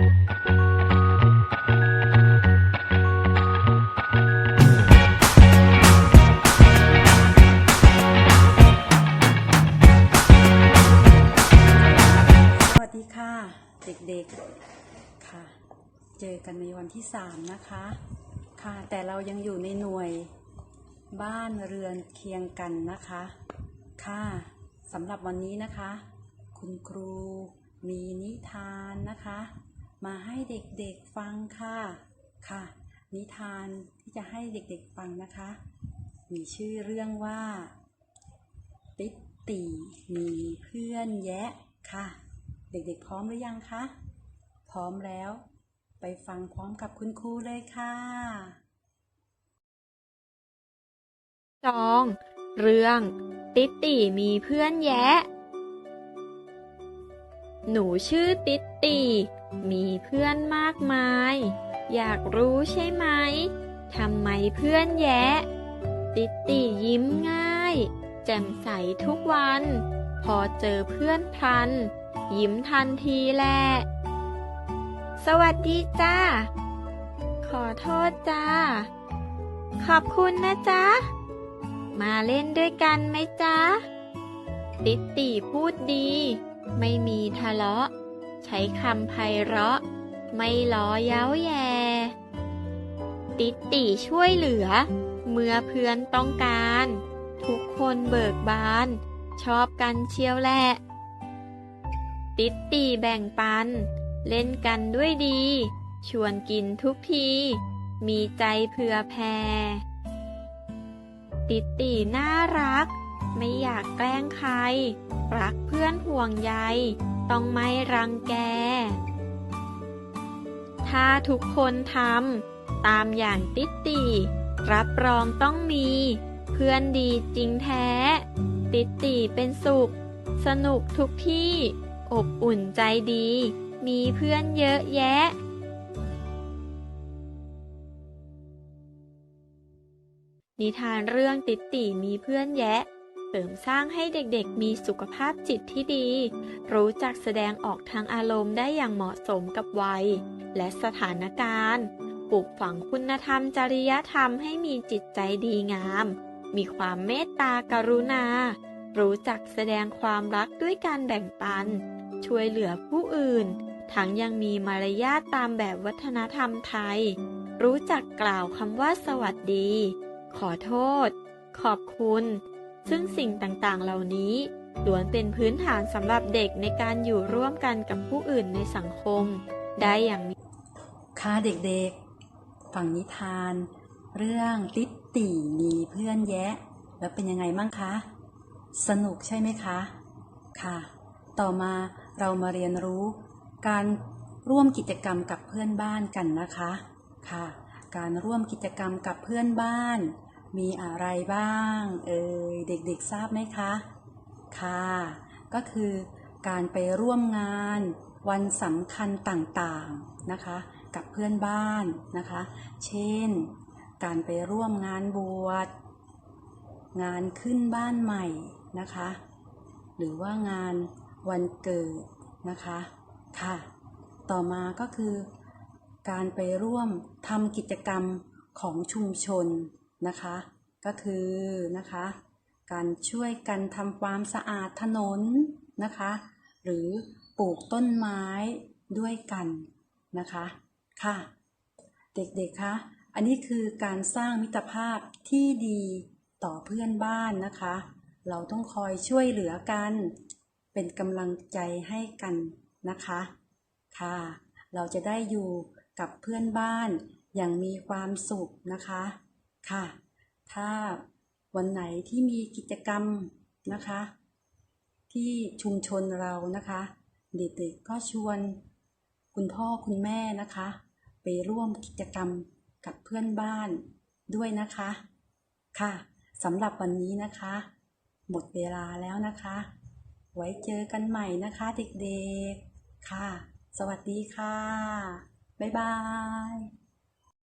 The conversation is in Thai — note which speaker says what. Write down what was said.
Speaker 1: สวัสดีค่ะ เด็กๆค่ะ เจอกันในวันที่สามนะคะค่ะ แต่เรายังอยู่ในหน่วยบ้านเรือนเคียงกันนะคะ ค่ะสำหรับวันนี้นะคะ คุณครูมีนิทานนะคะ มาให้เด็กๆฟังค่ะค่ะ นิทานที่จะให้เด็กๆฟังนะคะ มีชื่อเรื่องว่า ติ๊ดตีมีเพื่อนแยะค่ะ เด็กๆพร้อมหรือยังคะพร้อมแล้ว ไปฟังพร้อมกับคุณครูเลยค่ะ
Speaker 2: จอง เรื่อง ติตติมีเพื่อนแยะ หนูชื่อติตติ มีเพื่อนมากมาย อยากรู้ใช่ไหม ทำไมเพื่อนแยะ ติตติยิ้มง่าย แจ่มใสทุกวัน พอเจอเพื่อนพลัน ยิ้มทันทีแหละ สวัสดีจ้า ขอโทษจ้า ขอบคุณนะจ๊ะ มาเล่นด้วยกันไหมจ๊ะ ติตติพูดดี ไม่มีทะเลาะ ใช้คำไพเราะ ไม่ล้อเย้าแย ติตติช่วยเหลือ เมื่อเพื่อนต้องการ ทุกคนเบิกบาน ชอบกันเชียวแหละ ติตติแบ่งปัน เล่นกันด้วยดี ชวนกินทุกที มีใจเผื่อแผ่ติตติน่ารัก ไม่อยากแกล้งใคร รักเพื่อนห่วงใย ต้องไม่รังแก ถ้าทุกคนทำตามอย่างติตติรับรองต้องมี เพื่อนดีจริงแท้ ติตติเป็นสุข สนุกทุกที่ อบอุ่นใจดี มีเพื่อนเยอะแยะนิทานเรื่องติตติมีเพื่อนแยะ เสริมสร้างให้เด็กๆ มีสุขภาพจิตที่ดี รู้จักแสดงออกทางอารมณ์ได้อย่างเหมาะสมกับวัย และสถานการณ์ ปลูกฝังคุณธรรมจริยธรรมให้มีจิตใจดีงาม มีความเมตตากรุณา รู้จักแสดงความรักด้วยการแบ่งปัน ช่วยเหลือผู้อื่น ทั้งยังมีมารยาทตามแบบวัฒนธรรมไทย รู้จักกล่าวคำว่าสวัสดี ขอโทษ ขอบคุณ ซึ่งสิ่งต่างๆ เหล่านี้ล้วนเป็นพื้นฐานสำหรับเด็กในการอยู่ร่วมกันกับผู้อื่นในสังคม ได้อย่างมี
Speaker 1: ค่ะเด็กๆฟังนิทาน เรื่องติ๊ดตีมีเพื่อนแยะ แล้วเป็นยังไงบ้างคะ สนุกใช่ไหมคะ ค่ะ ต่อมาเรามาเรียนรู้ การร่วมกิจกรรมกับเพื่อนบ้านกันนะคะ ค่ะ การร่วมกิจกรรมกับเพื่อนบ้าน มีอะไรบ้าง เอ่ยเด็กๆทราบไหมคะ ค่ะ ก็คือการไปร่วมงานวันสำคัญต่างๆนะคะ กับเพื่อนบ้านนะคะ เช่น การไปร่วมงานบวชงานขึ้นบ้านใหม่นะคะ หรือว่างานวันเกิดนะคะ ค่ะ ต่อมาก็คือ การไปร่วมทำกิจกรรมของชุมชน นะคะ ก็คือนะคะ การช่วยกันทำความสะอาดถนนนะคะ หรือปลูกต้นไม้ด้วยกันนะคะค่ะ เด็กๆคะอันนี้คือการสร้างมิตรภาพที่ดีต่อเพื่อนบ้านนะคะ เราต้องคอยช่วยเหลือกัน เป็นกำลังใจให้กันนะคะค่ะ เราจะได้อยู่กับเพื่อนบ้านอย่างมีความสุขนะคะ ค่ะ ถ้าวันไหนที่มีกิจกรรมนะคะ ที่ชุมชนเรานะคะ เด็กๆก็ชวนคุณพ่อคุณแม่นะคะ ไปร่วมกิจกรรมกับเพื่อนบ้านด้วยนะคะ ค่ะสำหรับวันนี้นะคะ หมดเวลาแล้วนะคะ ไว้เจอกันใหม่นะคะเด็กๆ ค่ะ สวัสดีค่ะ บ๊ายบาย